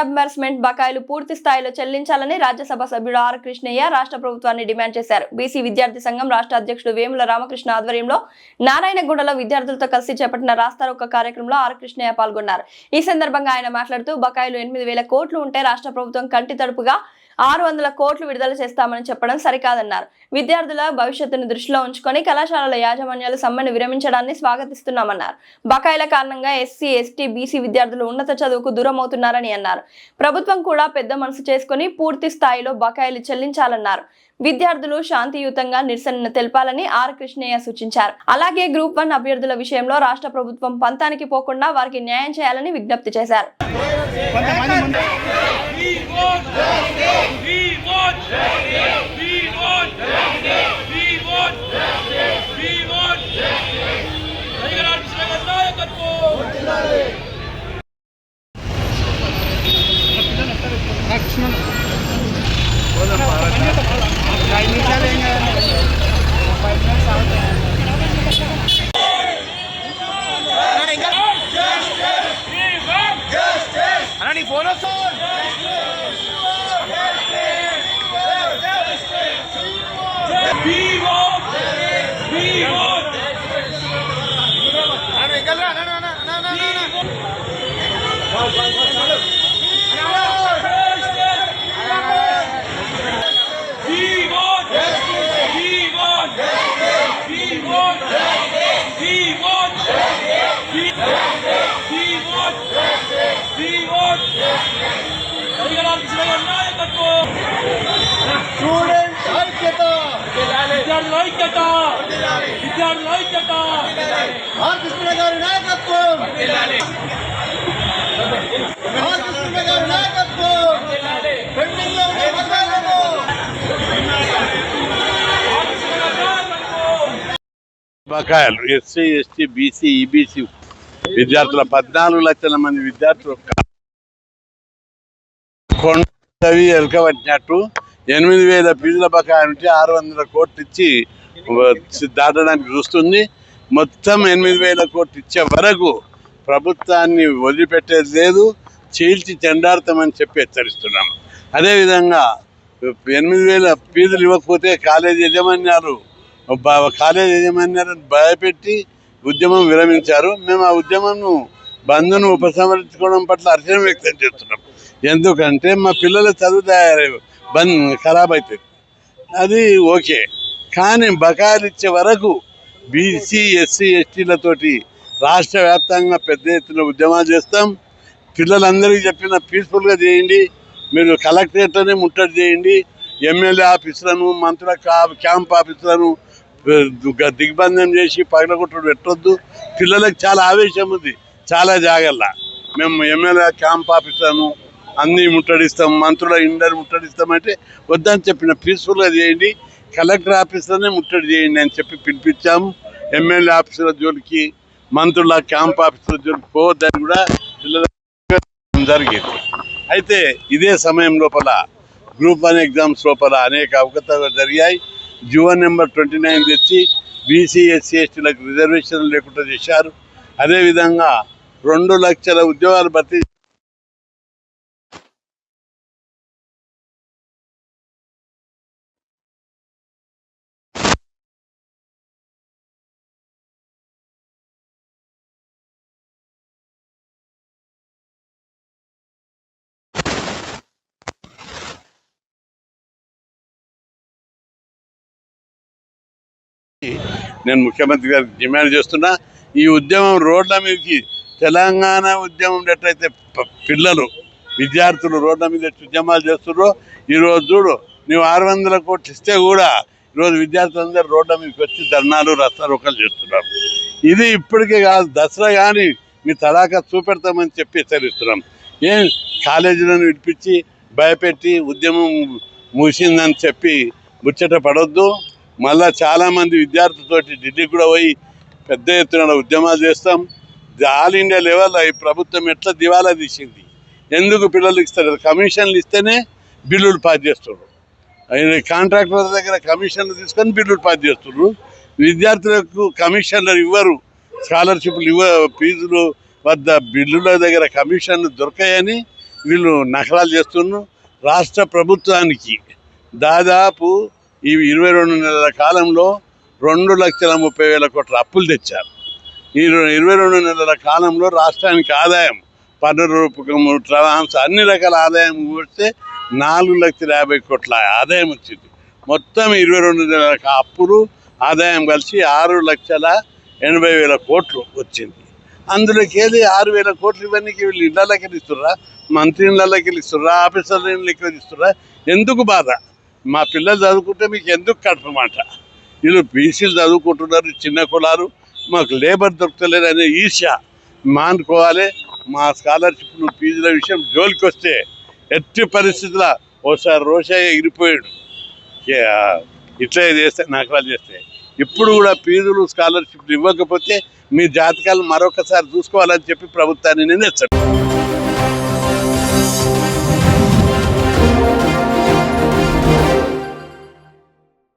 Reimbursement బకాయిలు పూర్తి స్థాయిలో చెల్లించాలని రాజ్యసభ సభ్యుడు ఆర్ కృష్ణయ్య రాష్ట్ర ప్రభుత్వాన్ని డిమాండ్ చేశారు. బీసీ విద్యార్థి సంఘం రాష్ట్ర అధ్యక్షుడు వేముల రామకృష్ణ ఆధ్వర్యంలో నారాయణగూడలో విద్యార్థులతో కలిసి చేపట్టిన రాస్తారోక కార్యక్రమంలో ఆర్ కృష్ణయ్య పాల్గొన్నారు. ఈ సందర్భంగా ఆయన మాట్లాడుతూ బకాయిలు ఎనిమిది వేల కోట్లు ఉంటే రాష్ట్ర ప్రభుత్వం కంటి తడుపుగా ఆరు వందల కోట్లు విడుదల చేస్తామని చెప్పడం సరికాదన్నారు. విద్యార్థుల భవిష్యత్తును దృష్టిలో ఉంచుకొని కళాశాలల యాజమాన్యాలు సమ్మెను విరమించడాన్ని స్వాగతిస్తున్నామన్నారు. బకాయిల కారణంగా ఎస్సీ ఎస్టీ బీసీ విద్యార్థులు ఉన్నత చదువుకు దూరం అవుతున్నారని అన్నారు. ప్రభుత్వం కూడా పెద్ద మనసు చేసుకుని పూర్తి స్థాయిలో బకాయిలు చెల్లించాలన్నారు. విద్యార్థులు శాంతియుతంగా నిరసన తెలపాలని ఆర్ కృష్ణయ్య సూచించారు. అలాగే గ్రూప్ వన్ అభ్యర్థుల విషయంలో రాష్ట్ర ప్రభుత్వం పంతానికి పోకుండా వారికి న్యాయం చేయాలని విజ్ఞప్తి చేశారు. want justice. We want justice. We want justice. We want justice. రైగరాజ్ శ్రీగర్ నాయకత్వం We want justice. విద్యార్థుల ఐక్యత! విద్యార్థుల ఐక్యత! కృష్ణ గారి నాయకత్వం! ఆర్ కృష్ణ గారి నాయకత్వం! పెండింగ్లో ఉన్న బకాయిలను బకాయిలు ఎస్సీ ఎస్టీ బీసీ ఈబీసీ విద్యార్థుల పద్నాలుగు లక్షల మంది విద్యార్థులు కొండవి ఎలకబట్టినట్టు ఎనిమిది వేల ఫీజుల బకాయి ఉంటే ఆరు వందల కోట్లు ఇచ్చి దాటడానికి చూస్తుంది. మొత్తం ఎనిమిది వేల కోట్లు ఇచ్చే వరకు ప్రభుత్వాన్ని వదిలిపెట్టేది లేదు. చీల్చి చెండాడతామని చెప్పి హెచ్చరిస్తున్నాం. అదేవిధంగా ఎనిమిది వేల ఫీజులు ఇవ్వకపోతే కాలేజీ యజమాన్యాలు బ- కాలేజీ యజమాన్యాలను భయపెట్టి ఉద్యమం విరమించారు. మేము ఆ ఉద్యమంను బంధును ఉపసంహరించుకోవడం పట్ల హర్షం వ్యక్తం చేస్తున్నాం. ఎందుకంటే మా పిల్లల చదువు తయారయ్యారు బంద్ ఖరాబ్ అవుతుంది అది ఓకే. కానీ బకాయిలు ఇచ్చే వరకు బీసీ ఎస్సీ ఎస్టీలతోటి రాష్ట్ర వ్యాప్తంగా పెద్ద ఎత్తున ఉద్యమాలు చేస్తాం. పిల్లలందరికీ చెప్పిన పీస్ఫుల్గా చేయండి. మీరు కలెక్టరేట్లోనే ముట్టడి చేయండి. ఎమ్మెల్యే ఆఫీసులను మంత్రుల క్యాంప్ ఆఫీసులను దిగ్బంధం చేసి పగలగొట్టడం పెట్టొద్దు. పిల్లలకు చాలా ఆవేశం ఉంది. చాలా జాగ్రత్త. మేము ఎమ్మెల్యే క్యాంప్ ఆఫీసులను అన్నీ ముట్టడిస్తాం మంత్రుల ఇండర్ ముట్టడిస్తామంటే వద్దని చెప్పిన పీస్ఫుల్గా చేయండి. కలెక్టర్ ఆఫీస్లోనే ముట్టడి చేయండి అని చెప్పి పిలిపించాము ఎమ్మెల్యే ఆఫీసుల జోలికి మంత్రుల క్యాంప్ ఆఫీసుల జోలికి పోవద్దని కూడా పిల్లలకు జరిగింది. అయితే ఇదే సమయం లోపల గ్రూప్ వన్ ఎగ్జామ్స్ లోపల అనేక అవకతవకలు జరిగాయి. జీవో నెంబర్ ట్వంటీ నైన్ తెచ్చి బీసీ ఎస్సీ ఎస్టీలకు రిజర్వేషన్లు లేకుండా చేశారు. అదేవిధంగా రెండు లక్షల ఉద్యోగాలు భర్తీ నేను ముఖ్యమంత్రి గారికి డిమాండ్ చేస్తున్నా ఈ ఉద్యమం రోడ్ల మీదకి తెలంగాణ ఉద్యమం ఎట్లయితే పిల్లలు విద్యార్థులు రోడ్ల మీద ఉద్యమాలు చేస్తున్నారో ఈరోజు చూడు నువ్వు ఆరు వందల కోట్లు ఇస్తే కూడా ఈరోజు విద్యార్థులందరూ రోడ్ల మీదకి వచ్చి ధర్నాలు రస్తారోకలు చేస్తున్నారు. ఇది ఇప్పటికే కాదు దసరా కానీ మీ తడాక చూపెడతామని చెప్పి హెచ్చరిస్తున్నాం. ఏం కాలేజీలను విడిపించి భయపెట్టి ఉద్యమం ముగిసిందని చెప్పి ముచ్చట పడొద్దు. మళ్ళా చాలామంది విద్యార్థులతోటి ఢిల్లీకి కూడా పోయి పెద్ద ఎత్తున ఉద్యమాలు చేస్తాం. ఆల్ ఇండియా లెవెల్లో ఈ ప్రభుత్వం ఎట్లా దివాలా తీసింది? ఎందుకు పిల్లలు ఇస్తారు కమిషన్లు ఇస్తేనే బిల్లులు పాస్ చేస్తున్నారు. ఆయన కాంట్రాక్టర్ దగ్గర కమిషన్లు తీసుకొని బిల్లులు పాస్ చేస్తున్నారు. విద్యార్థులకు కమిషన్లు ఇవ్వరు. స్కాలర్షిప్లు ఇవ్వ ఫీజులు వద్ద బిల్లుల దగ్గర కమిషన్లు దొరకాయని వీళ్ళు నకలాలు చేస్తున్నారు. రాష్ట్ర ప్రభుత్వానికి దాదాపు ఈ ఇరవై రెండు నెలల కాలంలో రెండు లక్షల ముప్పై వేల కోట్ల అప్పులు తెచ్చారు. ఈ ఇరవై రెండు నెలల కాలంలో రాష్ట్రానికి ఆదాయం పన్ను రూపకము ట్రాన్స్ అన్ని రకాల ఆదాయం వస్తే నాలుగు లక్షల యాభై కోట్ల ఆదాయం వచ్చింది. మొత్తం ఇరవై రెండు నెలల అప్పులు ఆదాయం కలిసి ఆరు లక్షల ఎనభై వేల కోట్లు వచ్చింది. అందులోకి ఏది ఆరు వేల కోట్లు ఇవన్నీ వీళ్ళు ఇళ్ళకి ఇస్తుర్రా మంత్రి ఇళ్ళకి ఇస్తుర్రా ఆఫీసర్ల ఇళ్ళకి ఇస్తుర్రా ఎందుకు బాధ? మా పిల్లలు చదువుకుంటే మీకు ఎందుకు కట్టనమాట వీళ్ళు బీసీలు చదువుకుంటున్నారు చిన్న కులాలు. మాకు లేబర్ దొరకలేదు అనే ఈర్ష్య మానుకోవాలి. మా స్కాలర్షిప్లు ఫీజుల విషయం జోలికి వస్తే ఎట్టి పరిస్థితుల్లో ఓసారి రోషయ్య ఇరిపోయాడు ఇట్లా చేస్తే నకరాలు చేస్తే. ఇప్పుడు కూడా ఫీజులు స్కాలర్షిప్లు ఇవ్వకపోతే మీ జాతకాలు మరొకసారి చూసుకోవాలని చెప్పి ప్రభుత్వాన్ని నేను